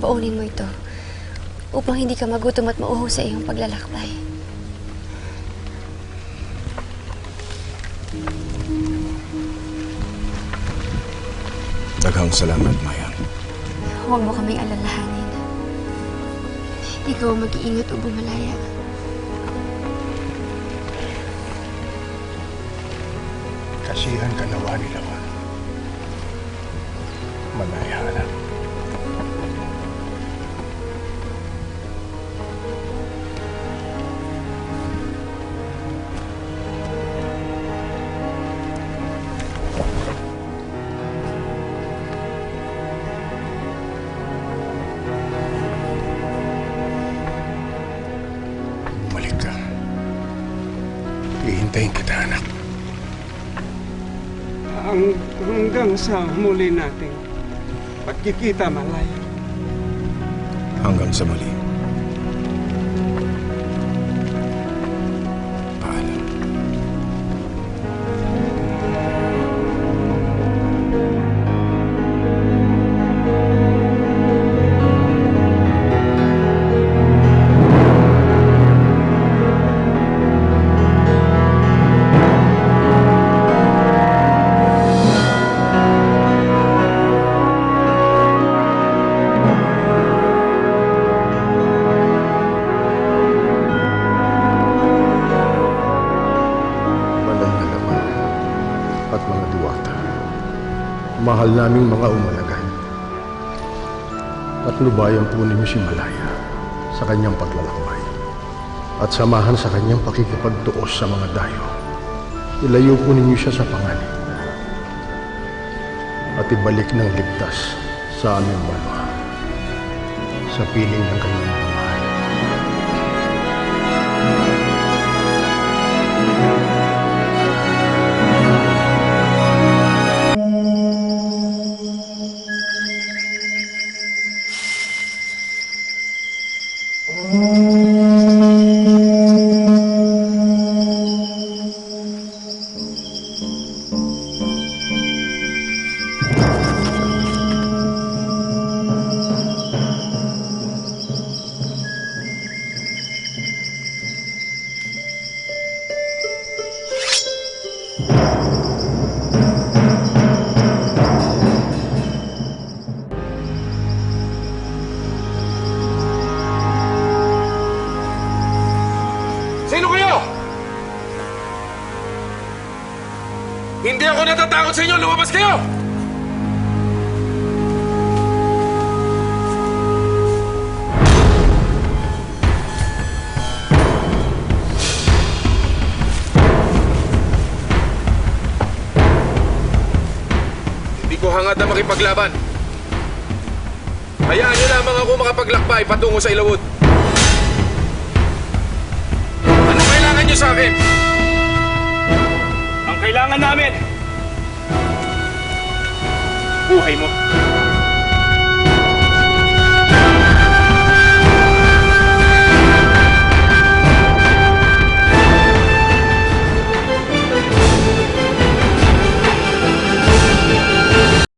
Baunin mo ito upang hindi ka magutom at mauho sa iyong paglalakbay. Daghang salamat, Mayang. Huwag mo kaming alalahanin. Ikaw mag-iingat o bumalaya. Kasihan ka nawa ni Lawan. Malaya Hihintayin kita, anak. Ang, hanggang sa muli nating pagkikita malaya. Hanggang sa muli. Mahal naming mga umalagan. At lubayan po ninyo si Malaya sa kanyang paglalakbay. At samahan sa kanyang pakikipagtuos sa mga dayo. Ilayo po ninyo siya sa panganib. At ibalik ng ligtas sa aming banwa. Sa piling ng kanyang Sino kayo? Hindi ako natatakot sa inyo! Lumabas kayo! Hangad na makipaglaban. Hayaan niyo lamang ako makapaglakbay patungo sa Ilawod. Ano kailangan niyo sa akin? Ang kailangan namin, buhay mo.